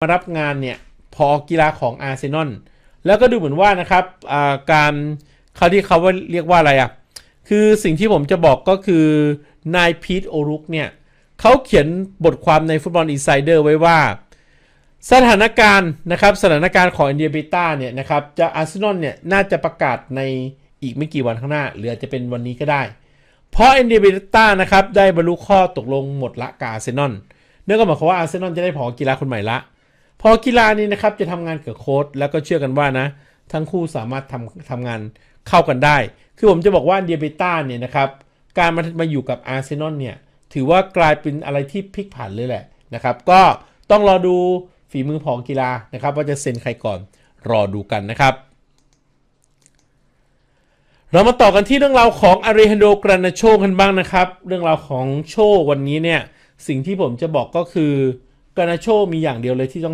มารับงานเนี่ยพอกีฬาของอาร์เซนอลแล้วก็ดูเหมือนว่านะครับาการเขาที่เขาว่าเรียกว่าอะไรอะคือสิ่งที่ผมจะบอกก็คือนายพีทโอรุกเนี่ยเขาเขียนบทความในฟุตบอลอินไซเดอร์ไว้ว่า สถานการณ์นะครับสถานการณ์ของอินเดียเบต้าเนี่ยนะครับจะอาร์เซนอลเนี่ยน่าจะประกาศในอีกไม่กี่วันข้างหน้า หรืออาจจะเป็นวันนี้ก็ได้ เพราะอินเดียเบต้านะครับได้บรรลุข้อตกลงหมดละกับอาร์เซนอลเนั่นก็หมายความว่าอาร์เซนอลจะได้ผอกีฬาคนใหม่ละ พอกีฬานี้นะครับจะทำงานกับโค้ชแล้วก็เชื่อกันว่านะ ทั้งคู่สามารถทำทำงานเข้ากันได้ คือผมจะบอกว่าเดียเบต้าเนี่ยนะครับการมามาอยู่กับอาร์เซนอลเนี่ยถือว่ากลายเป็นอะไรที่พลิกผันเลยแหละนะครับ ก็ต้องรอดูฝีมือของกีฬานะครับ ว่าจะเซ็นใครก่อนรอดูกันนะครับ เรามาต่อกันที่เรื่องราวของอาริฮันโดกรานาโชกันบ้างนะครับ เรื่องราวของโชวันนี้เนี่ยสิ่งที่ผมจะบอกก็คือกรานาโชมีอย่างเดียวเลยที่ต้อง